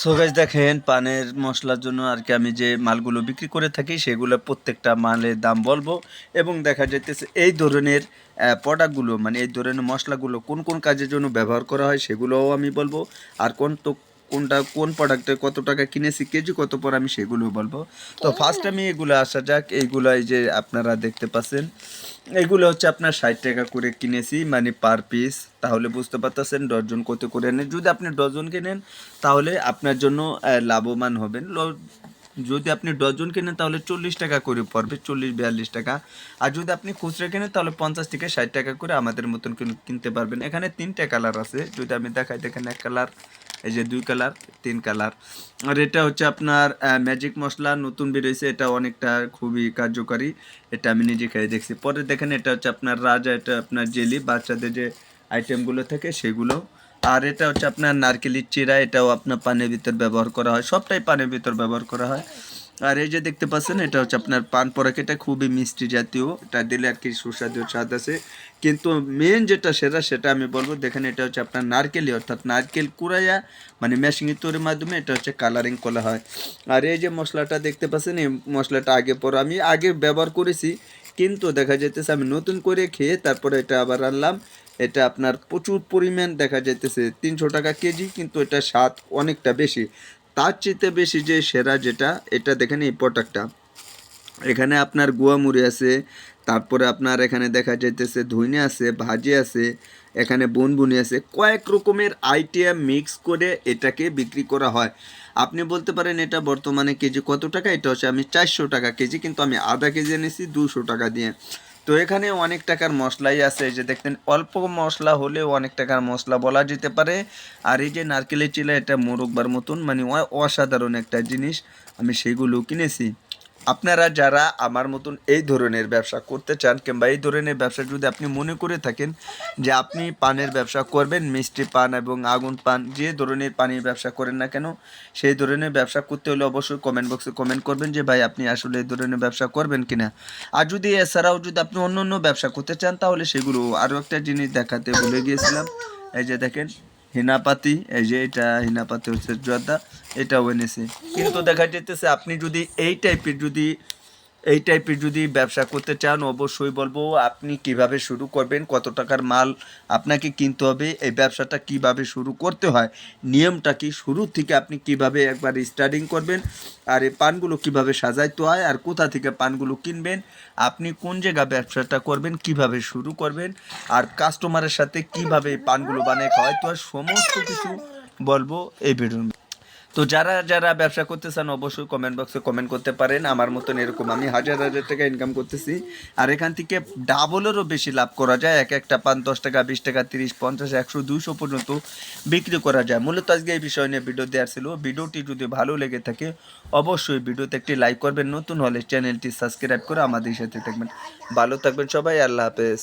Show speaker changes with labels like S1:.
S1: So guys দেখেন পানের মশলার জন্য আর কি আমি যে মালগুলো বিক্রি করে থাকি সেগুলো প্রত্যেকটা মালের দাম বলব। এবং দেখা যাইতেছে এই ধরনের প্রোডাক্টগুলো মানে এই ধরনের মশলাগুলো কোন কোন কাজের জন্য ব্যবহার করা হয় সেগুলোও আমি বলব। আর কোন তো কোনটা কোন প্রোডাক্টে কত টাকা কিনেছি কেজি কত পর আমি সেগুলো বলব। তো ফার্স্ট আমি এগুলো আসা যাক এইগুলো এই যে আপনারা দেখতে পাচ্ছেন। এগুলো হচ্ছে আপনার ষাট টাকা করে কিনেছি মানে পার পিস তাহলে বুঝতে পারতেছেন, ডজন কত করে নেন। যদি আপনি ডজন কেনেন, তাহলে আপনার জন্য লাভবান হবেন। যদি আপনি ডজন কেনেন, তাহলে চল্লিশ টাকা করে পড়বে, চল্লিশ, বিয়াল্লিশ টাকা। আর যদি আপনি খুচরা কেনেন, তাহলে পঞ্চাশ থেকে ষাট টাকা করে আমাদের মতন কিন- কিনতে পারবেন। এখানে তিনটে কালার আছে। যদি আমি দেখাই, দেখেন এক কালার। এই যে দুই কালার, তিন কালার। আর এটা হচ্ছে আপনার ম্যাজিক মশলা, নতুন বেরিয়েছে, এটা অনেকটা খুবই কার্যকারী। এটা আমি নিজে খেয়ে দেখছি। পরে দেখেন, এটা হচ্ছে আপনার রাজা, এটা আপনার জেলি, বাচ্চাদের যে আইটেমগুলো থাকে সেগুলো। আর এটা হচ্ছে আপনার নারকেলের চিরা এটাও আপনার পানের ভিতর ব্যবহার করা হয়। সবটাই পানের ভিতর ব্যবহার করা হয়। আর এই যে দেখতে পাচ্ছেন, এটা হচ্ছে আপনার পান পরাক, এটা খুবই মিষ্টি জাতীয়, এটা দিলে আর কি সুস্বাদু স্বাদ আছে। কিন্তু মেন যেটা সেরা, সেটা আমি বলব, দেখেন এটা হচ্ছে আপনার নারকেলি অর্থাৎ নারকেল কুড়াইয়া মানে মেশিং তৈরির মাধ্যমে এটা হচ্ছে কালারিং করা হয়। আর এই যে মশলাটা দেখতে পাচ্ছেন, এই মশলাটা আগে পর, আমি আগে ব্যবহার করেছি, কিন্তু দেখা যাইতেছে আমি নতুন করে খেয়ে তারপরে এটা আবার আনলাম। এটা আপনার প্রচুর পরিমাণ দেখা যাইতেছে, তিনশো টাকা কেজি, কিন্তু এটা স্বাদ অনেকটা বেশি। তার চেয়ে বেশি যে সেরা যেটা, এটা দেখেন এই প্রোডাক্টটা। এখানে আপনার গুয়ামুড়ি আছে, তারপরে আপনার এখানে দেখা যাইতেছে ধইনে আছে, ভাজি আছে, এখানে বনবুনি আছে, কয়েক রকমের আইটেম মিক্স করে এটাকে বিক্রি করা হয়। আপনি বলতে পারেন এটা বর্তমানে কেজি কত টাকা? এটা হচ্ছে আমি চারশো টাকা কেজি, কিন্তু আমি আধা কেজি এনেছি, দুশো টাকা দিয়ে। তো এখানে অনেক টাকার মশলাই আছে যে দেখতেন, অল্প মশলা হলেও অনেক টাকার মশলা বলা যেতে পারে। আর এই যে নারকেলের চিলা, এটা মোরগবার মতন মানে অসাধারণ একটা জিনিস, আমি সেগুলো কিনেছি। আপনারা যারা আমার মতন এই ধরনের ব্যবসা করতে চান কিংবা এই ধরনের ব্যবসা যদি আপনি মনে করে থাকেন যে আপনি পানের ব্যবসা করবেন, মিষ্টি পান এবং আগুন পান, যে ধরনের পানির ব্যবসা করেন না কেন, সেই ধরনের ব্যবসা করতে হলে অবশ্যই কমেন্ট বক্সে কমেন্ট করবেন যে ভাই আপনি আসলে এই ধরনের ব্যবসা করবেন কি না আর যদি এছাড়াও যদি আপনি অন্য অন্য ব্যবসা করতে চান, তাহলে সেগুলো আরও একটা জিনিস দেখাতে ভুলে গিয়েছিলাম। এই যে দেখেন হিনাপাতি, এই যে এটা হিনাপাতি হচ্ছে জর্দা এটাও এনেছে। কিন্তু দেখা যেতেছে আপনি যদি এই টাইপের যদি এই টাইপের যদি ব্যবসা করতে চান, অবশ্যই বলব আপনি কীভাবে শুরু করবেন, কত টাকার মাল আপনাকে কিনতে হবে, এই ব্যবসাটা কীভাবে শুরু করতে হয়, নিয়মটা কি, শুরু থেকে আপনি কীভাবে একবার স্টার্টিং করবেন, আর এই পানগুলো কীভাবে সাজাইতে হয়, আর কোথা থেকে পানগুলো কিনবেন, আপনি কোন জায়গা ব্যবসাটা করবেন, কীভাবে শুরু করবেন, আর কাস্টমারের সাথে কীভাবে পানগুলো বানিয়ে খাওয়াইতে হয়, সমস্ত কিছু বলব এই ভিডিওর তো যারা যারা ব্যবসা করতে চান অবশ্যই কমেন্ট বক্সে কমেন্ট করতে পারেন। আমার মতন এরকম আমি হাজার হাজার টাকা ইনকাম করতেছি। আর এখান থেকে ডাবলেরও বেশি লাভ করা যায়। এক একটা পান দশ টাকা, বিশ টাকা, তিরিশ, পঞ্চাশ, একশো দুশো পর্যন্ত বিক্রি করা যায়। মূলত আজকে এই বিষয় নিয়ে ভিডিও দেওয়ার ছিল। ভিডিওটি যদি ভালো লেগে থাকে, অবশ্যই ভিডিওতে একটি লাইক করবেন। নতুন হলে চ্যানেলটি সাবস্ক্রাইব করে আমাদের সাথে থাকবেন। ভালো থাকবেন সবাই। আল্লাহ হাফেজ।